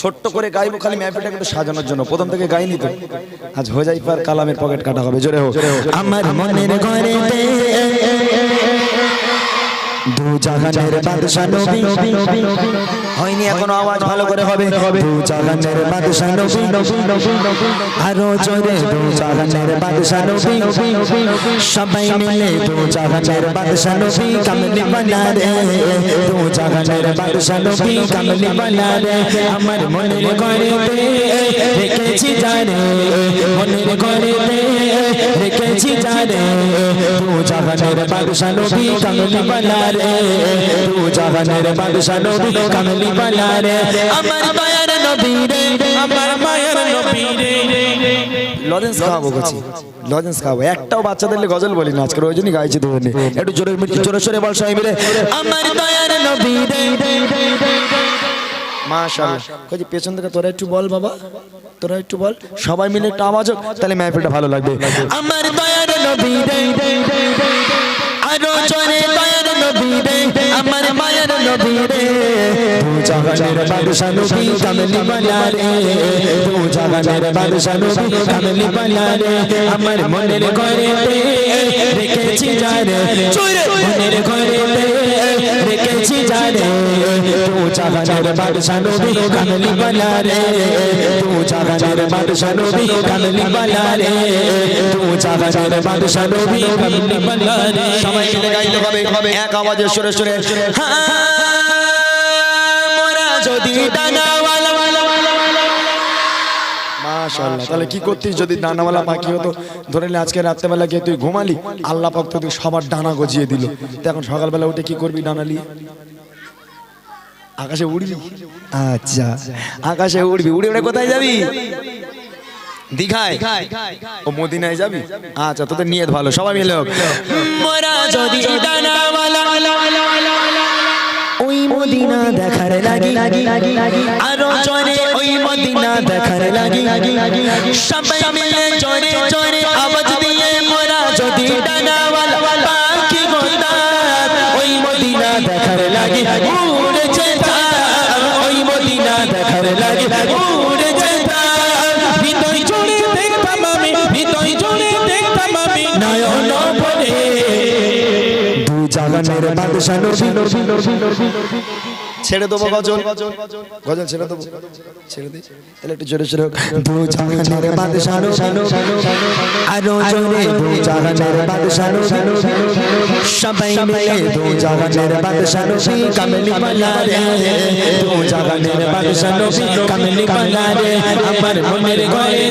ছোট্ট করে একটু সাজানোর জন্য। প্রথম থেকে আজ কালামের পকেট কাটা হবে। আমার মনের ঘরে দু জাহানের বাদশা নবী। হয়নি এখনও আওয়াজ ভালো করে হবে। দু জাহানের বাদশা নবী। আরও জোরে দু জাহানের বাদশা নবী। সবাই মিলে দু জাহানের বাদশা নবী কামলি বানা রে দু জাহানের বাদশা নবী কামলি বানা রে আমার মনের ঘরে রেখেছি জানে। মনের ঘরে রেখেছি জানে। দু জাহানের নবী দু জাহানের নবী আমার নবী রে আমার নবী রে গজল না আজকে ওই জন্যই একটু বল সবাই মিলে পেছন থেকে তোরা একটু বল বাবা, তোরা একটু বল। সবাই মিলে একটু আওয়াজ হোক, তাহলে মেহফিলটা ভালো লাগবে। নবী রে। আরও চরে দয়ার নবী রে, আমার মায়ের নবী রে। দু জাহানের বাদশা নবী মনের ঘরে রেখেছি যারে। মনের ঘরে জানে দু জাহানের বাদশা নবী কামলি বালা রে দু জাহানের বাদশা নবী কামলি বালা রে দু জাহানের বাদশা নবী কামলি বালা রে সবাই মিলে গাইতে হবে এক আওয়াজে সরে সরে মোরা যদি ডানাওয়ালা মাশাআল্লাহ তাহলে কি করতিস যদি ডানাওয়ালা পাখি হতো? ধরে নিলে আজকে রাত্রেবেলা গিয়ে তুই ঘুমালি আল্লাহ পাক তোকে সবার ডানা গজিয়ে দিল। তো এখন সকালবেলা উঠে কি করবি ডানা নিয়ে? আকাশে উড়বি। আচ্ছা। আকাশে উড়বি। উড়ে উড়ে কোথায় যাবি? দীঘায়। ও মদিনায় যাবি? আচ্ছা তোদের নিয়ত ভালো সবাই মিলে হোক। মোরা যদি ডানাওয়ালা ওই মদিনা দেখার লাগি। আরও চরে ওই মদিনা দেখার লাগি। সবাই মিলে চরে চরে আওয়াজ দিয়ে মোরা যদি ডানাওয়ালা পাখি গোদার ওই মদিনা দেখার লাগি। উড়ছে তার হৃদয় জুড়ে দেখতাম আমি হৃদয় জুড়ে দেখতাম আমি নয়ন ভরে দু জাগানের বাদশা নবী ছেড়ে দেবো গজল গজল ছেড়ে দেবো ছেড়ে দিই তাহলে একটু জোরে জোরে দু জাগানের বাদশা নবী আরও জোরে দু জাগানের বাদশা নবী সবাই মিলে দু জাগানের বাদশা নবী কামলি বালা রে দু জাগানের বাদশা নবী কামলি বালা রে আমার মনের ঘরে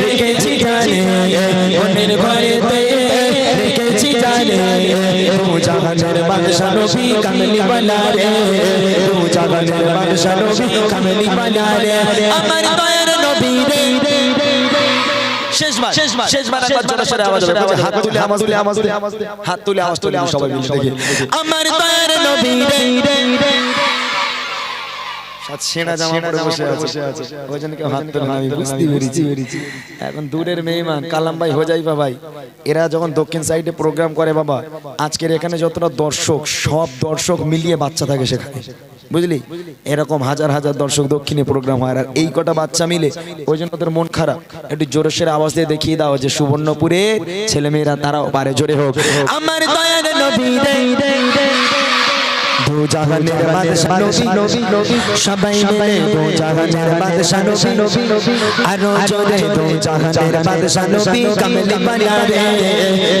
রেখেছি জানে মনের ঘরে দু জাগানের বাদশা নবী কামলি বালা রে দু জাগানের বাদশা নবী কামলি বালা রে আমার দয়ার নবী রে। শেষবার শেষবার শেষবার একবার জোরে সরে আওয়াজ হবে। হাত তুলে আওয়াজ তুলে আওয়াজ তুলে। হাত তুলে আওয়াজ তুলে সবাই মিলে দেখি। আমার দয়ার নবী রে। সাত সেনা জামা পরে বসে আছে। ওই জন্য কেউ হাত তোলে আমি বুঝতে পেরেছি। এখন দূরের মেহমান কালাম ভাই হোজাইবা ভাই এরা যখন দক্ষিণ সাইডে প্রোগ্রাম করে বাবা আজকের এখানে যতটা দর্শক সব দর্শক মিলিয়ে বাচ্চা থাকে সেখানে। বুঝলি? এরকম হাজার হাজার দর্শক দক্ষিণে প্রোগ্রাম হয় আর এই কটা বাচ্চা মিলে ওই জন্য তোর মন খারাপ। একটু জোরে সোরে আওয়াজ দিয়ে দেখিয়ে দাও যে সুবর্ণপুরে ছেলেমেয়েরা তারাও পারে। জোরে হোক। আমার নবী রে দু জাহানের বাদশা নবী সবাই মিলে দু জাহানের বাদশা নবী আরও জোরে দু জাহানের বাদশা নবী কামলি বালা রে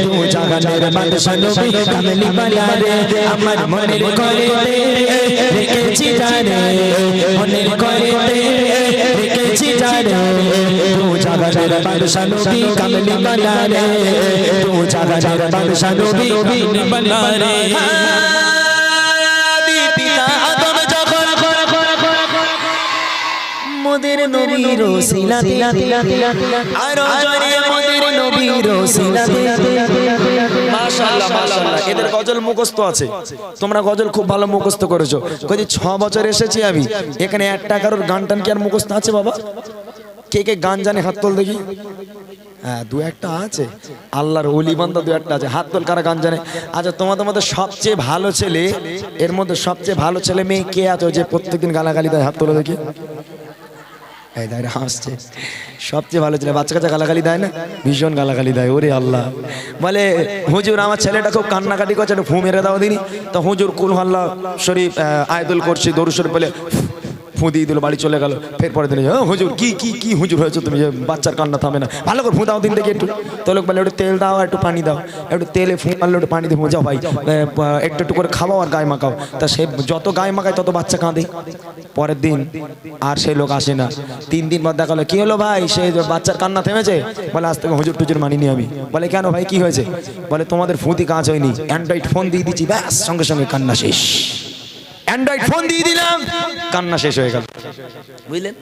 দু জাহানের বাদশা নবী কামলি বালা রে আমার মনের ঘরে রেখেছি জানে মনের ঘরে রেখেছি জানে দু জাহানের বাদশা নবী কামলি বালা রে দু জাহানের বাদশা নবী কামলি বালা রে মোদের নবীর আরও নবীর এদের গজল মুখস্থ আছে। তোমরা গজল খুব ভালো মুখস্থ করেছ। কই বছর এসেছি আমি। এখানে গান টান কি আর মুখস্থ আছে বাবা? কে কে গান জানে, হাত তোল দেখি। হ্যাঁ দু একটা আছে। আল্লাহর অলি বান্দা দু একটা আছে। হাত তোল কারা গান জানে? আচ্ছা তোমাদের মধ্যে সবচেয়ে ভালো ছেলে, এর মধ্যে সবচেয়ে ভালো ছেলে মেয়ে কে আছে? যে প্রত্যেকদিন গালাগালি দেয়, হাত তোলো দেখি। সবচেয়ে ভালো ছেলে বাচ্চা কাচ্চা গালাগালি দেয় না, ভীষণ গালাগালি দেয়, ওরে আল্লাহ। বলে, হুজুর, আমার ছেলেটা খুব কান্নাকাটি করছে, একটু ফু মেরে দাও দিনি। তো হুজুর কুল হাল্লা শরীফ আয়দুল করছি দরু শরীফ বলে ফু দিয়ে দিল বাড়ি চলে গেল। ফের পরে দিন "ও, হুজুর কি কি কি হুজুর হয়েছে তুমি বাচ্চার কান্না থামে না? ভালো করে ফু দাও দিন দেখি একটু। তো লোক বলে একটু তেল দাও একটু পানি দাও। একটু তেলে ফু মারলো একটু পানি দিয়ে যাও ভাই। একটু একটু করে খাওয়াও আর গায়ে মাখাও। তা সে যত গায়ে মাখায় তত বাচ্চা কাঁদে। পরের দিন আর সেই লোক আসে না। তিন দিন পর দেখা হলো কি হলো ভাই? সে বাচ্চার কান্না থেমেছে? বলে আজ থেকে হুজুর টুজুর মানিনি আমি। বলে কেন ভাই? কি হয়েছে? বলে তোমাদের ফুঁতি কাজ হয়নি। অ্যান্ড্রয়েড ফোন দিয়ে দিচ্ছি। ব্যাস সঙ্গে সঙ্গে কান্না শেষ। অ্যান্ড্রয়েড ফোন দিয়ে দিলাম। কান্না শেষ হয়ে গেল। বুঝলেন?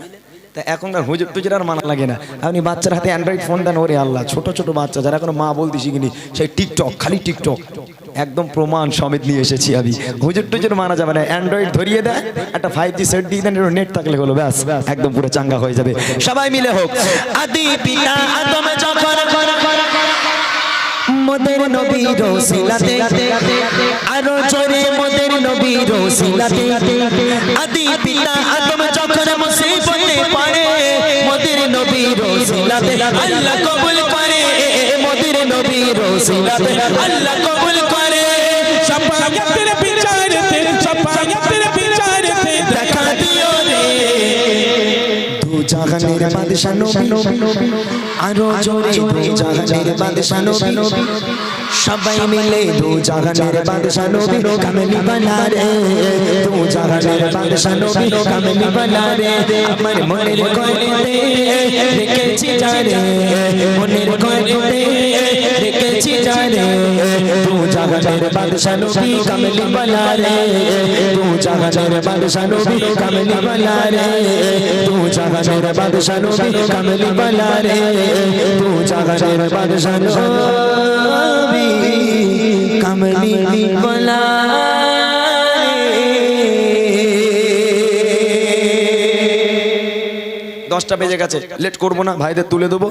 তা এখনকার হুজুর টুজুর আর মানা লাগে না। আপনি বাচ্চার হাতে অ্যান্ড্রয়েড ফোন দেন ওরে আল্লাহ ছোট ছোট বাচ্চা যারা এখনও মা বলতে শিখিনি সেই টিকটক খালি টিকটক একদম প্রমাণ সমেত নিয়ে এসেছি আমি। হুজুর টুজুর মানা যাবে না অ্যান্ড্রয়েড ধরিয়ে দেয় একটা ফাইভ জি সেট দিয়ে দেন নেট থাকলে হলো ব্যাস একদম পুরো চাঙ্গা হয়ে যাবে। সবাই মিলে হোক আদি পিতা আদম যখন মোদের নবী রসিলাতে আরও জোরে মোদের নবী রসিলাতে আদি পিতা আদম যখন মুসিবতে পড়ে, মোদের নবী রসিলাতে আল্লাহ কবুল করে। মোদের নবী রসিলাতে আল্লাহ কবুল করে। সপায়াতের বিচারেতে সপায়াতের বিচারেতে আরও জোরে দু জাহানের বাদশা নবী। সবাই মিলে দু জাহানের বাদশা নবী কামলি বানা রে দু জাহানের বাদশা নবী কামলি বানা রে আমার মনের কয়তে রেখেছি জানে মনের কয়তে রেখেছি জানে দু জাহানের বাদশা নবী কামলি বানা রে দু জাহানের বাদশা নবী কামলি বানা রে দু জাহানের বাদশা নবী কামলি বানা রে দু জাহানের বাদশা নবী বানা দশটা বেজে গেছে লেট করব না। ভাইদের তুলে দেবো।